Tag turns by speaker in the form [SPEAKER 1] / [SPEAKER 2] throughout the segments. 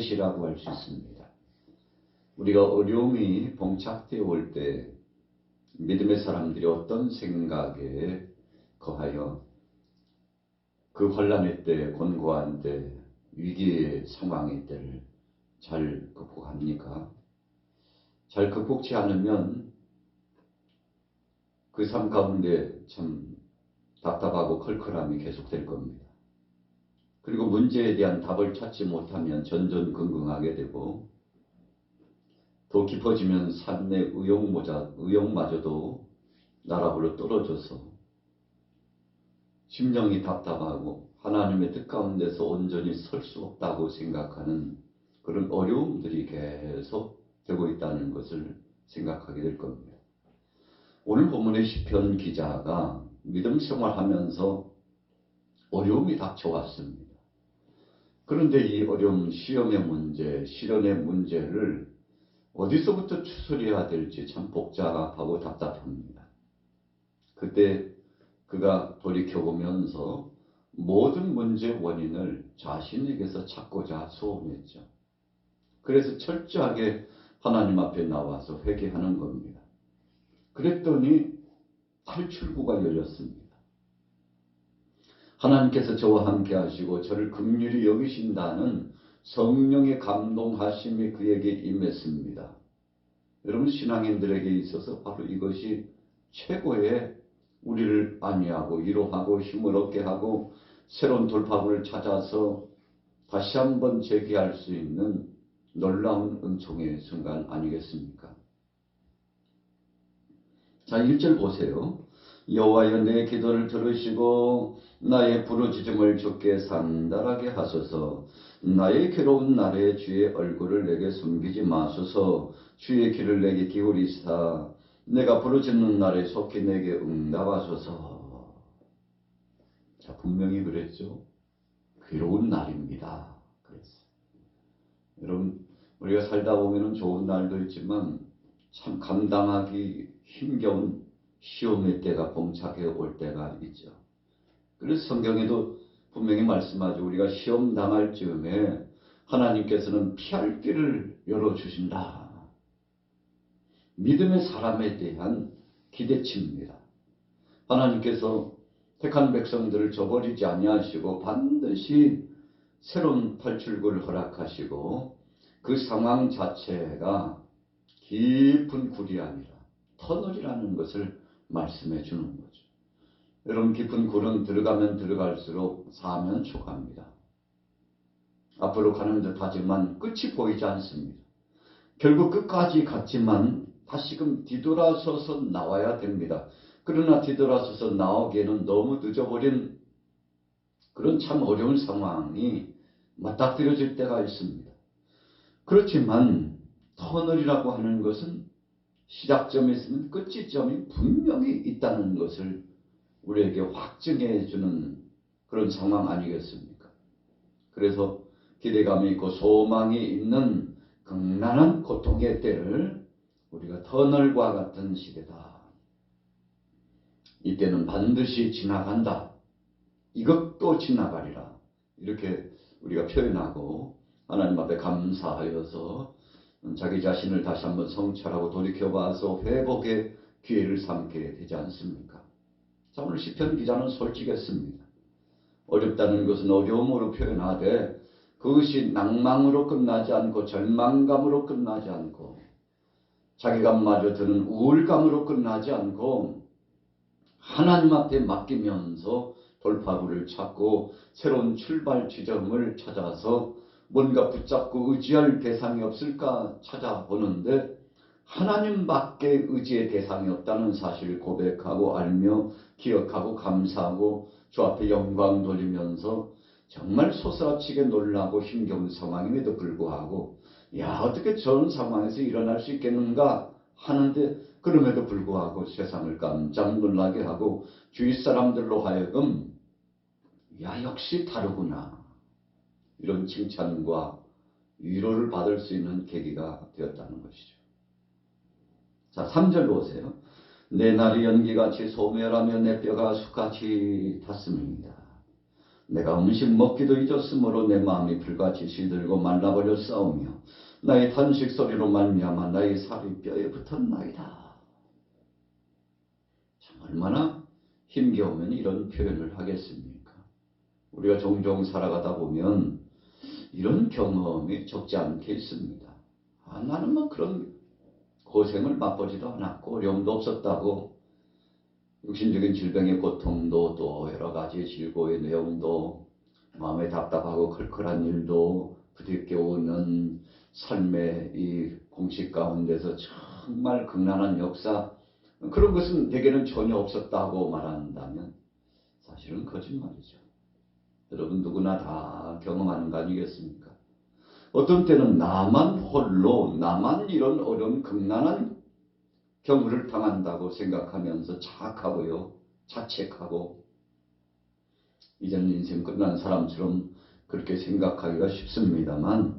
[SPEAKER 1] 참회시라고 할 수 있습니다. 우리가 어려움이 봉착되어 올 때 믿음의 사람들이 어떤 생각에 거하여 그 혼란의 때, 곤고한 때, 위기의 상황의 때를 잘 극복합니까? 잘 극복치 않으면 그 삶 가운데 참 답답하고 컬컬함이 계속될 겁니다. 그리고 문제에 대한 답을 찾지 못하면 전전긍긍하게 되고 더 깊어지면 삶의 의욕모자, 의욕마저도 나락으로 떨어져서 심정이 답답하고 하나님의 뜻 가운데서 온전히 설 수 없다고 생각하는 그런 어려움들이 계속 되고 있다는 것을 생각하게 될 겁니다. 오늘 본문의 시편 기자가 믿음 생활하면서 어려움이 닥쳐왔습니다. 그런데 이 어려움, 시험의 문제, 실현의 문제를 어디서부터 추스려야 될지 참 복잡하고 답답합니다. 그때 그가 돌이켜보면서 모든 문제의 원인을 자신에게서 찾고자 소원했죠. 그래서 철저하게 하나님 앞에 나와서 회개하는 겁니다. 그랬더니 탈출구가 열렸습니다. 하나님께서 저와 함께 하시고 저를 극률히 여기신다는 성령의 감동하심이 그에게 임했습니다. 여러분 신앙인들에게 있어서 바로 이것이 최고의 우리를 안위하고 위로하고 힘을 얻게 하고 새로운 돌파구를 찾아서 다시 한번 재기할 수 있는 놀라운 은총의 순간 아니겠습니까? 자, 1절 보세요. 여호와여 내 기도를 들으시고 나의 부르짖음을 주께 산달하게 하소서. 나의 괴로운 날에 주의 얼굴을 내게 숨기지 마소서. 주의 길을 내게 기울이시다 내가 부르짖는 날에 속히 내게 응답하소서. 자 분명히 그랬죠? 괴로운 날입니다. 그랬어요. 여러분 우리가 살다 보면 좋은 날도 있지만 참 감당하기 힘겨운 시험의 때가 봉착해 올 때가 있죠. 그래서 성경에도 분명히 말씀하죠. 우리가 시험 당할 즈음에 하나님께서는 피할 길을 열어주신다. 믿음의 사람에 대한 기대치입니다. 하나님께서 택한 백성들을 저버리지 아니하시고 반드시 새로운 탈출구를 허락하시고 그 상황 자체가 깊은 굴이 아니라 터널이라는 것을 말씀해 주는 거죠. 여러분 깊은 굴은 들어가면 들어갈수록 사면 촉합니다. 앞으로 가는 듯 하지만 끝이 보이지 않습니다. 결국 끝까지 갔지만 다시금 뒤돌아서서 나와야 됩니다. 그러나 뒤돌아서서 나오기에는 너무 늦어버린 그런 참 어려운 상황이 맞닥뜨려질 때가 있습니다. 그렇지만 터널이라고 하는 것은 시작점이 있으면 끝지점이 분명히 있다는 것을 우리에게 확증해 주는 그런 상황 아니겠습니까? 그래서 기대감이 있고 소망이 있는 극난한 고통의 때를 우리가 터널과 같은 시대다. 이때는 반드시 지나간다. 이것도 지나가리라. 이렇게 우리가 표현하고 하나님 앞에 감사하여서 자기 자신을 다시 한번 성찰하고 돌이켜봐서 회복의 기회를 삼게 되지 않습니까? 자, 오늘 시편 기자는 솔직했습니다. 어렵다는 것은 어려움으로 표현하되 그것이 낭망으로 끝나지 않고 절망감으로 끝나지 않고 자기가 마저 드는 우울감으로 끝나지 않고 하나님 앞에 맡기면서 돌파구를 찾고 새로운 출발 지점을 찾아서 뭔가 붙잡고 의지할 대상이 없을까 찾아보는데 하나님밖에 의지의 대상이 없다는 사실을 고백하고 알며 기억하고 감사하고 주 앞에 영광 돌리면서 정말 소스라치게 놀라고 힘겨운 상황임에도 불구하고 야 어떻게 저런 상황에서 일어날 수 있겠는가 하는데 그럼에도 불구하고 세상을 깜짝 놀라게 하고 주위 사람들로 하여금 야 역시 다르구나 이런 칭찬과 위로를 받을 수 있는 계기가 되었다는 것이죠. 자, 3절 보세요. 내 날이 연기같이 소멸하며 내 뼈가 숯같이 탔음입니다. 내가 음식 먹기도 잊었으므로 내 마음이 불같이 시들고 말라버렸사오며 나의 탄식 소리로 말미암아 나의 살이 뼈에 붙었나이다. 참 얼마나 힘겨우면 이런 표현을 하겠습니까? 우리가 종종 살아가다 보면 이런 경험이 적지 않게 있습니다. 아, 나는 뭐 그런 고생을 맛보지도 않았고 어려움도 없었다고 육신적인 질병의 고통도 또 여러 가지 질고의 내용도 마음에 답답하고 클클한 일도 부딪혀오는 삶의 이 공식 가운데서 정말 극난한 역사 그런 것은 대개는 전혀 없었다고 말한다면 사실은 거짓말이죠. 여러분 누구나 다 경험하는 거 아니겠습니까? 어떤 때는 나만 홀로 나만 이런 어려운 극난한 경우를 당한다고 생각하면서 자학하고요. 자책하고 이제는 인생 끝난 사람처럼 그렇게 생각하기가 쉽습니다만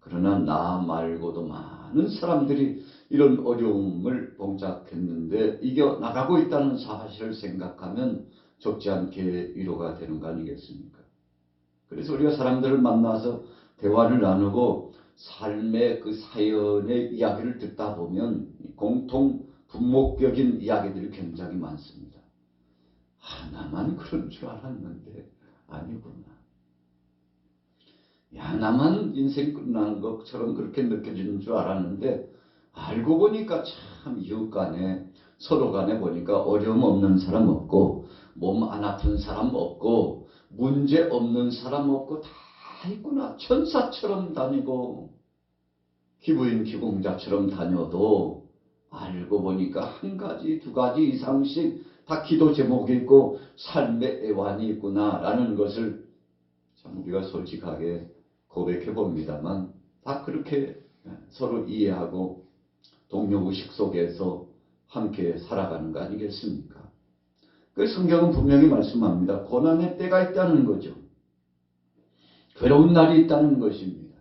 [SPEAKER 1] 그러나 나 말고도 많은 사람들이 이런 어려움을 봉착했는데 이겨 나가고 있다는 사실을 생각하면 적지 않게 위로가 되는 거 아니겠습니까? 그래서 우리가 사람들을 만나서 대화를 나누고 삶의 그 사연의 이야기를 듣다 보면 공통 분목적인 이야기들이 굉장히 많습니다. 아, 나만 그런 줄 알았는데 아니구나. 야, 나만 인생 끝난 것처럼 그렇게 느껴지는 줄 알았는데 알고 보니까 참 이웃 간에 서로 간에 보니까 어려움 없는 사람 없고 몸 안 아픈 사람 없고 문제 없는 사람 없고 다 있구나. 천사처럼 다니고 기부인 기공자처럼 다녀도 알고 보니까 한 가지 두 가지 이상씩 다 기도 제목이 있고 삶의 애환이 있구나라는 것을 참 우리가 솔직하게 고백해 봅니다만 다 그렇게 서로 이해하고 동료의식 속에서 함께 살아가는 거 아니겠습니까? 그 성경은 분명히 말씀합니다. 고난의 때가 있다는 거죠. 괴로운 날이 있다는 것입니다.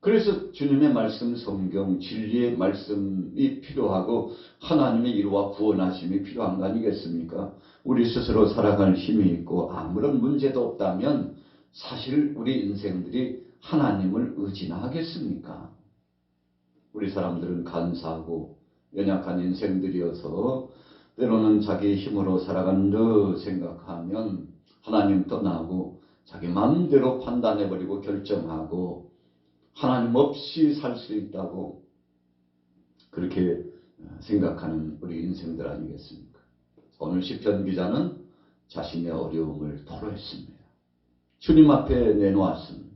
[SPEAKER 1] 그래서 주님의 말씀, 성경, 진리의 말씀이 필요하고 하나님의 이루와 구원하심이 필요한 거 아니겠습니까? 우리 스스로 살아갈 힘이 있고 아무런 문제도 없다면 사실 우리 인생들이 하나님을 의지나 하겠습니까? 우리 사람들은 간사하고 연약한 인생들이어서 때로는 자기 힘으로 듯 생각하면 하나님 떠나고 자기 마음대로 판단해버리고 결정하고 하나님 없이 살 수 있다고 그렇게 생각하는 우리 인생들 아니겠습니까? 오늘 시편 기자는 자신의 어려움을 토로했습니다. 주님 앞에 내놓았습니다.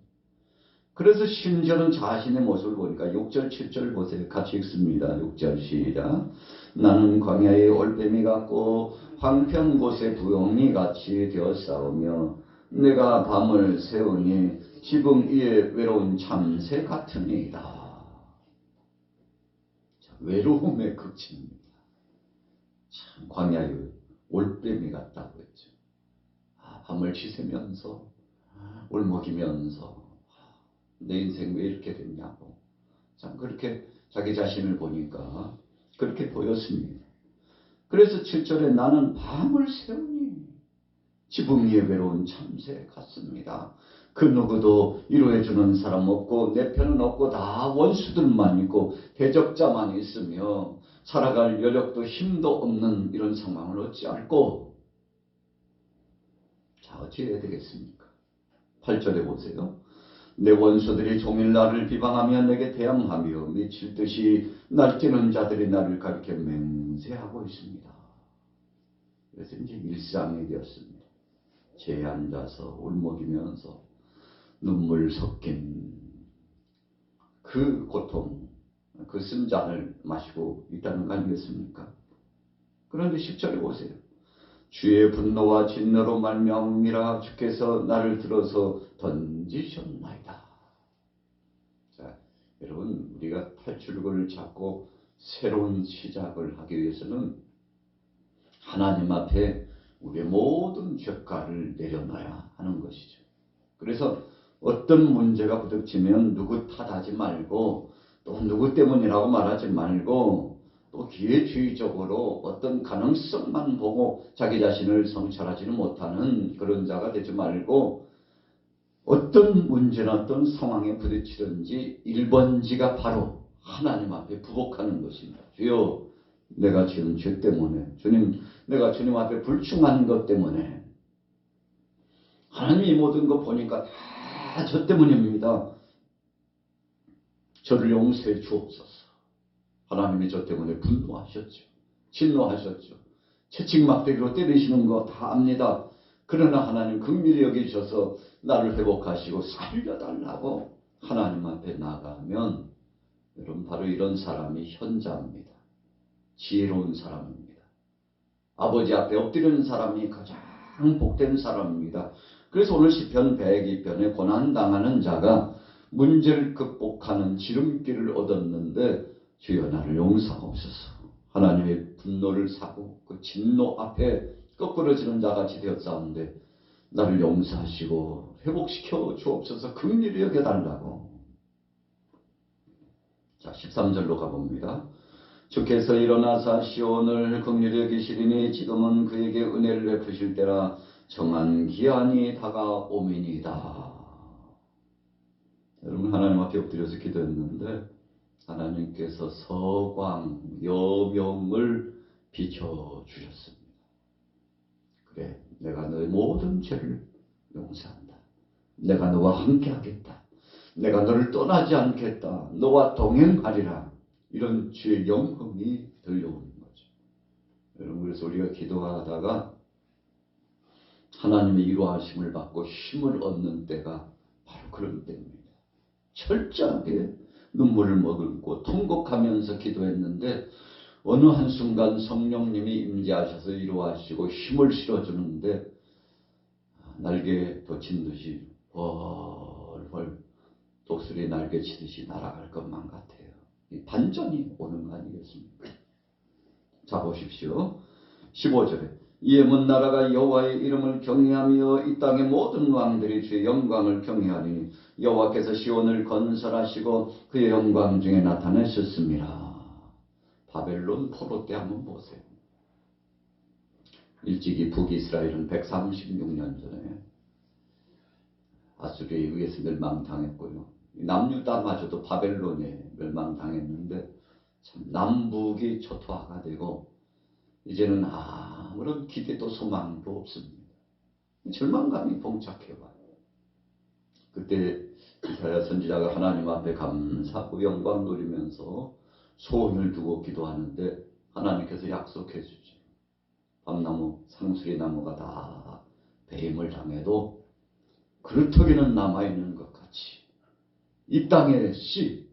[SPEAKER 1] 그래서 심지어는 자신의 모습을 보니까 6절, 7절 보세요. 같이 읽습니다. 6절 시작. 나는 광야의 올빼미 같고 황평 곳의 부용이 같이 되었사오며 내가 밤을 새우니 지붕 위에 외로운 참새 같으니이다. 외로움의 극치입니다. 참 광야의 올빼미 같다고 했죠. 아, 밤을 지새면서 울먹이면서 내 인생 왜 이렇게 됐냐고 참 그렇게 자기 자신을 보니까 그렇게 보였습니다. 그래서 7절에 나는 밤을 새우니 지붕 위에 외로운 참새 같습니다. 그 누구도 위로해주는 사람 없고 내 편은 없고 다 원수들만 있고 대적자만 있으며 살아갈 여력도 힘도 없는 이런 상황을 어찌할꼬 자 어찌 해야 되겠습니까? 8절에 보세요. 내 원수들이 종일 나를 비방하며 내게 대항하며 미칠 듯이 날뛰는 자들이 나를 가리켜 맹세하고 있습니다. 그래서 이제 일상이 되었습니다. 죄에 앉아서 울먹이면서 눈물 섞인 그 고통, 그 쓴잔을 마시고 있다는 거 아니겠습니까? 그런데 10절에 보세요. 주의 분노와 진노로 말미암음이라 주께서 나를 들어서 던지셨나이다. 자, 여러분 우리가 탈출구를 잡고 새로운 시작을 하기 위해서는 하나님 앞에 우리의 모든 죄가를 내려놔야 하는 것이죠. 그래서 어떤 문제가 부닥치면 누구 탓하지 말고 또 누구 때문이라고 말하지 말고 또 기회주의적으로 어떤 가능성만 보고 자기 자신을 성찰하지는 못하는 그런 자가 되지 말고 어떤 문제나 어떤 상황에 부딪히든지 1번지가 바로 하나님 앞에 부복하는 것입니다. 주여 내가 지은 죄 때문에 주님 내가 주님 앞에 불충한 것 때문에 하나님이 이 모든 거 보니까 다 저 때문입니다. 저를 용서해 주옵소서. 하나님이 저 때문에 분노하셨죠. 진노하셨죠. 채찍 막대기로 때리시는 거 다 압니다. 그러나 하나님 긍휼히 여기셔서 나를 회복하시고 살려달라고 하나님 앞에 나가면 여러분 바로 이런 사람이 현자입니다. 지혜로운 사람입니다. 아버지 앞에 엎드리는 사람이 가장 복된 사람입니다. 그래서 오늘 시편 102편에 고난당하는 자가 문제를 극복하는 지름길을 얻었는데 주여 나를 용서하옵소서. 하나님의 분노를 사고 그 진노 앞에 거꾸러지는 자같이 되었사온데 나를 용서하시고 회복시켜 주옵소서 긍휼히 여겨달라고. 자 13절로 가봅니다. 주께서 일어나사 시온을 긍휼히 여기시리니 지금은 그에게 은혜를 베푸실 때라 정한 기한이 다가오미니이다. 여러분 하나님 앞에 엎드려서 기도했는데 하나님께서 서광 여명을 비춰 주셨습니다. 그래 내가 너의 모든 죄를 용서한다. 내가 너와 함께 하겠다. 내가 너를 떠나지 않겠다. 너와 동행하리라. 이런 주의 영광이 들려오는 거죠. 여러분 그래서 우리가 기도하다가 하나님의 이루하심을 받고 힘을 얻는 때가 바로 그런 때입니다. 철저하게 눈물을 머금고 통곡하면서 기도했는데 어느 한순간 성령님이 임재하셔서 이루하시고 힘을 실어주는데 날개 돋친 듯이 훨훨 독수리 날개 치듯이 날아갈 것만 같아요. 이 반전이 오는 거 아니겠습니까? 자 보십시오. 15절에 이에 문 나라가 여호와의 이름을 경외하며 이 땅의 모든 왕들이 주의 영광을 경외하리니 여호와께서 시온을 건설하시고 그의 영광 중에 나타내셨습니다. 바벨론 포로 때 한번 보세요. 일찍이 북이스라엘은 136년 전에 아수리에 의해서 멸망당했고요. 남유다마저도 바벨론에 멸망당했는데 참 남북이 초토화가 되고 이제는 아무런 기대도 소망도 없습니다. 절망감이 봉착해와요. 그때 이사야 선지자가 하나님 앞에 감사하고 영광 누리면서 소원을 두고 기도하는데 하나님께서 약속해 주죠. 밤나무, 상수리 나무가 다 배임을 당해도 그루터기는 남아있는 것 같이 이 땅의 씨,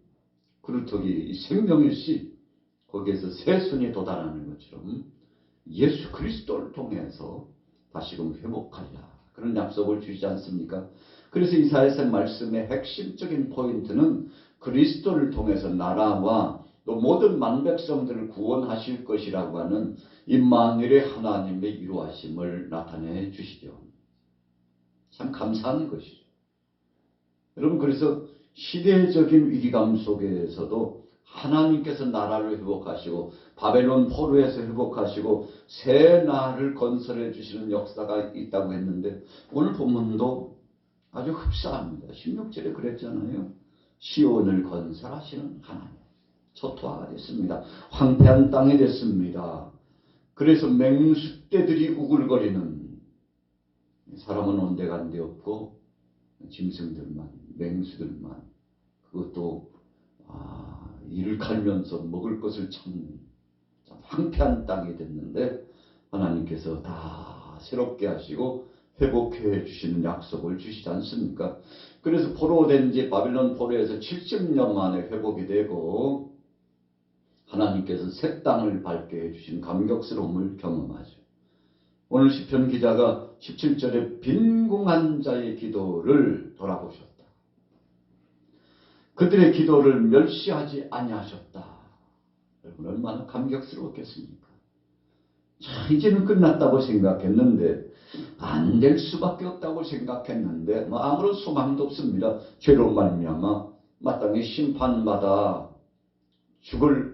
[SPEAKER 1] 그루터기 생명의 씨, 거기에서 새순이 도달하는 것처럼 예수 그리스도를 통해서 다시금 회복하리라. 그런 약속을 주시지 않습니까? 그래서 이사야서 말씀의 핵심적인 포인트는 그리스도를 통해서 나라와 또 모든 만백성들을 구원하실 것이라고 하는 임마누엘의 하나님의 이루하심을 나타내 주시죠. 참 감사한 것이죠. 여러분 그래서 시대적인 위기감 속에서도 하나님께서 나라를 회복하시고 바벨론 포로에서 회복하시고 새 나라를 건설해 주시는 역사가 있다고 했는데 오늘 본문도 아주 흡사합니다. 16절에 그랬잖아요. 시온을 건설하시는 하나님. 초토화가 됐습니다. 황폐한 땅이 됐습니다. 그래서 맹수떼들이 우글거리는 사람은 온데간데 없고 짐승들만 맹수들만 그것도 아, 이를 갈면서 먹을 것을 찾는 참 황폐한 땅이 됐는데 하나님께서 다 새롭게 하시고 회복해 주시는 약속을 주시지 않습니까? 그래서 포로된 지 바빌론 포로에서 70년 만에 회복이 되고 하나님께서 새 땅을 밟게 해주신 감격스러움을 경험하죠. 오늘 시편 기자가 17절에 빈궁한 자의 기도를 돌아보셨다. 그들의 기도를 멸시하지 아니하셨다. 여러분 얼마나 감격스러웠겠습니까? 자, 이제는 끝났다고 생각했는데 안 될 수밖에 없다고 생각했는데 뭐 아무런 소망도 없습니다. 죄로 말미암아 마땅히 심판받아 죽을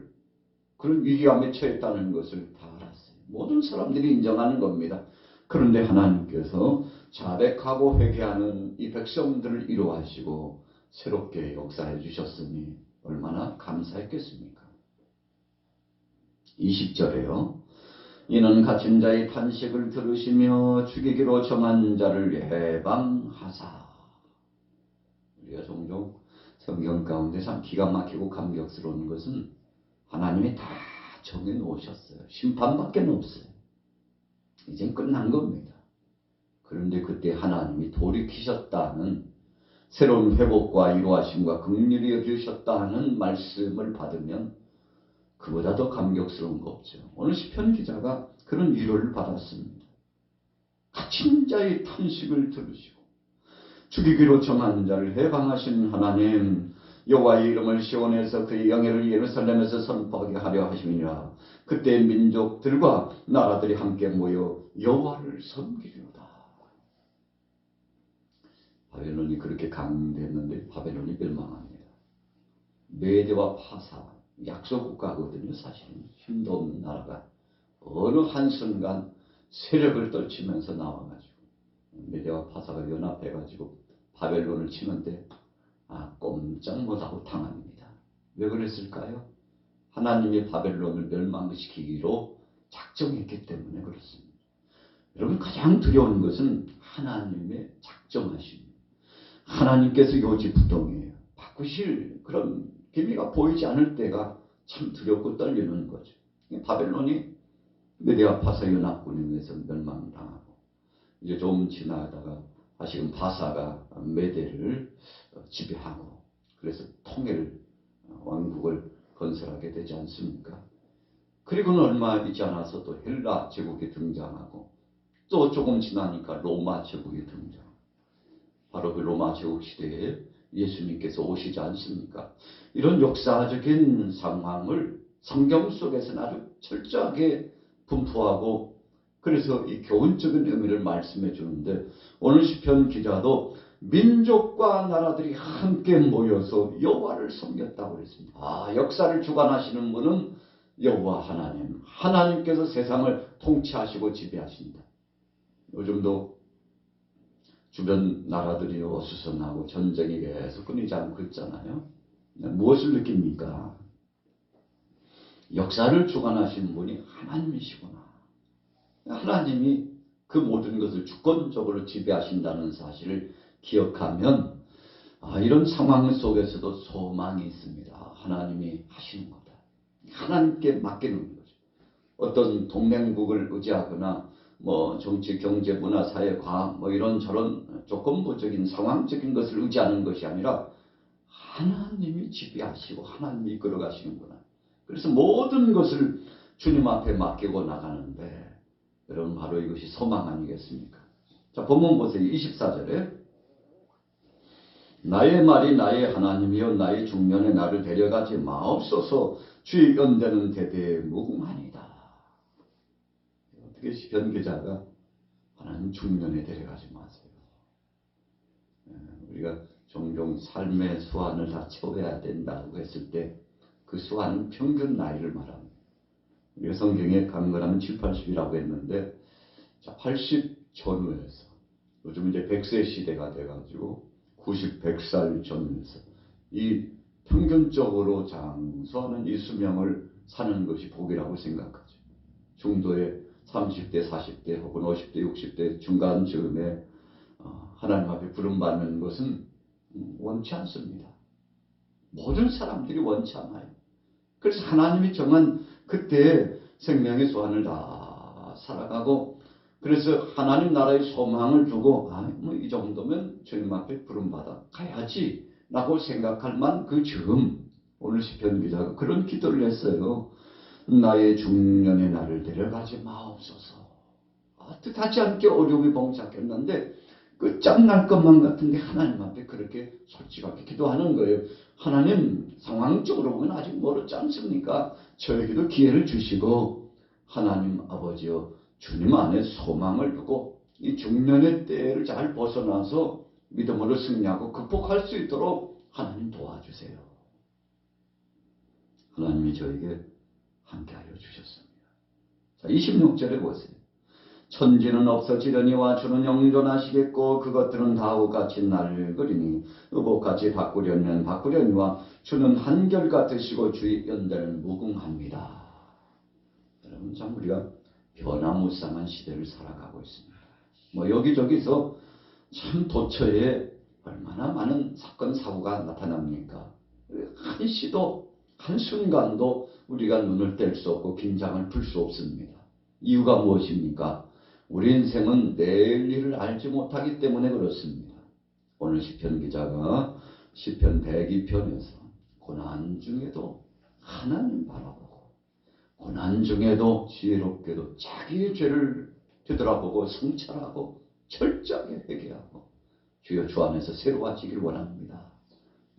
[SPEAKER 1] 그런 위기감에 처했다는 것을 다 알았어요. 모든 사람들이 인정하는 겁니다. 그런데 하나님께서 자백하고 회개하는 이 백성들을 이루하시고 새롭게 역사해 주셨으니 얼마나 감사했겠습니까? 20절에요. 이는 갇힌 자의 탄식을 들으시며 죽이기로 정한 자를 해방하사. 우리가 종종 성경 가운데 참 기가 막히고 감격스러운 것은 하나님이 다 정해 놓으셨어요. 심판밖에 없어요. 이젠 끝난 겁니다. 그런데 그때 하나님이 돌이키셨다는 새로운 회복과 이루하심과 긍휼히 여주셨다는 말씀을 받으면 그보다 더 감격스러운 거 없죠. 오늘 시편 기자가 그런 위로를 받았습니다. 갇힌 자의 탄식을 들으시고 죽이기로 정한 자를 해방하신 하나님 여호와의 이름을 시온에서 그의 영예를 예루살렘에서 선포하게 하려 하심이니라. 그때 민족들과 나라들이 함께 모여 여호와를 섬기리로다. 바벨론이 그렇게 강대했는데 바벨론이 멸망합니다. 메대와 파사 약소 국가거든요. 사실은 힘도 없는 나라가 어느 한순간 세력을 떨치면서 나와가지고 메대와 파사가 연합해가지고 바벨론을 치는데 아 꼼짝 못하고 당합니다. 왜 그랬을까요? 하나님이 바벨론을 멸망시키기로 작정했기 때문에 그렇습니다. 여러분 가장 두려운 것은 하나님의 작정하심. 하나님께서 요지부동이에요. 바꾸실 그런 기미가 보이지 않을 때가 참 두렵고 떨리는 거죠. 바벨론이 메디아 파사 연합군에 의해서 멸망당하고 이제 좀 지나다가 다시금 바사가 메대를 지배하고 그래서 통일 왕국을 건설하게 되지 않습니까? 그리고는 얼마 있지 않아서 또 헬라 제국이 등장하고 또 조금 지나니까 로마 제국이 등장. 바로 그 로마 제국 시대에 예수님께서 오시지 않습니까? 이런 역사적인 상황을 성경 속에서는 아주 철저하게 분포하고 그래서 이 교훈적인 의미를 말씀해 주는데 오늘 시편 기자도 민족과 나라들이 함께 모여서 여호와를 섬겼다고 그랬습니다. 아, 역사를 주관하시는 분은 여호와 하나님. 하나님께서 세상을 통치하시고 지배하신다. 요즘도 주변 나라들이 어수선하고 전쟁이 계속 끊이지 않고 있잖아요. 무엇을 느낍니까? 역사를 주관하시는 분이 하나님이시구나. 하나님이 그 모든 것을 주권적으로 지배하신다는 사실을 기억하면 아, 이런 상황 속에서도 소망이 있습니다. 하나님이 하시는 거다. 하나님께 맡기는 거죠. 어떤 동맹국을 의지하거나 뭐 정치, 경제, 문화, 사회, 과학 뭐 이런 저런 조건부적인 상황적인 것을 의지하는 것이 아니라 하나님이 지배하시고 하나님이 이끌어 가시는구나. 그래서 모든 것을 주님 앞에 맡기고 나가는데 여러분 바로 이것이 소망 아니겠습니까? 자 본문 보세요. 24절에 나의 말이 나의 하나님이여 나의 중년에 나를 데려가지 마옵소서 주의 연대는 대대 무궁하니다. 어떻게 시편 기자가 하나님 중년에 데려가지 마세요. 예, 우리가 종종 삶의 수완을 다 채워야 된다고 했을 때 그 수완은 평균 나이를 말합니다. 우리가 성경에 간거라면 7, 80이라고 했는데 자, 80 전후에서 요즘 이제 100세 시대가 돼가지고 90, 100살 전후에서 이 평균적으로 장수하는 이 수명을 사는 것이 복이라고 생각하죠. 중도에 30대, 40대 혹은 50대, 60대 중간 즈음에 어, 하나님 앞에 부름받는 것은 원치 않습니다. 모든 사람들이 원치 않아요. 그래서 하나님이 정한 그때 생명의 소원을 다 살아가고 그래서 하나님 나라의 소망을 두고 아, 뭐 이 정도면 주님 앞에 부름받아 가야지 라고 생각할 만 그 즈음 오늘 시편 기자가 그런 기도를 했어요. 나의 중년의 나를 데려가지 마옵소서. 아, 뜻하지 않게 어려움이 봉착했는데 끝장날 것만 같은데 하나님 앞에 그렇게 솔직하게 기도하는 거예요. 하나님 상황적으로 보면 아직 멀었지 않습니까? 저에게도 기회를 주시고 하나님 아버지여 주님 안에 소망을 두고 이 중년의 때를 잘 벗어나서 믿음으로 승리하고 극복할 수 있도록 하나님 도와주세요. 하나님이 저에게 함께하여 주셨습니다. 자, 26절에 보세요. 천지는 없어지려니와 주는 영존하시겠고 그것들은 다우같이 낡으리니 의복같이 바꾸려면 바꾸려니와 주는 한결같으시고 주의 연대는 무궁합니다. 여러분 참 우리가 변화무쌍한 시대를 살아가고 있습니다. 뭐 여기저기서 참 도처에 얼마나 많은 사건 사고가 나타납니까? 한 시도 한순간도 우리가 눈을 뗄 수 없고 긴장을 풀 수 없습니다. 이유가 무엇입니까? 우리 인생은 내일 일을 알지 못하기 때문에 그렇습니다. 오늘 시편 기자가 시편 102편에서 고난 중에도 하나님 바라보고 고난 중에도 지혜롭게도 자기의 죄를 되돌아보고 성찰하고 철저하게 회개하고 주여 주 안에서 새로워지길 원합니다.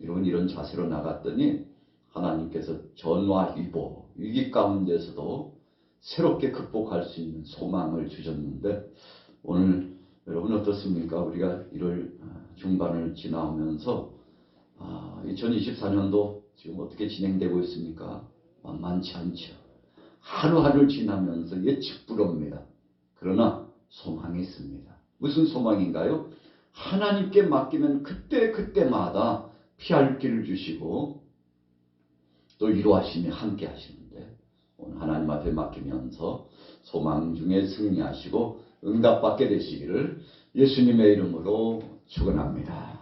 [SPEAKER 1] 여러분 이런 자세로 나갔더니 하나님께서 전화위보 위기 가운데서도 새롭게 극복할 수 있는 소망을 주셨는데 오늘 여러분 어떻습니까? 우리가 1월 중반을 지나오면서 2024년도 지금 어떻게 진행되고 있습니까? 만만치 않죠. 하루하루 지나면서 예측 불허입니다. 그러나 소망이 있습니다. 무슨 소망인가요? 하나님께 맡기면 그때 그때마다 피할 길을 주시고 또 이루하심이 함께 하시는데 오늘 하나님 앞에 맡기면서 소망 중에 승리하시고 응답받게 되시기를 예수님의 이름으로 축원합니다.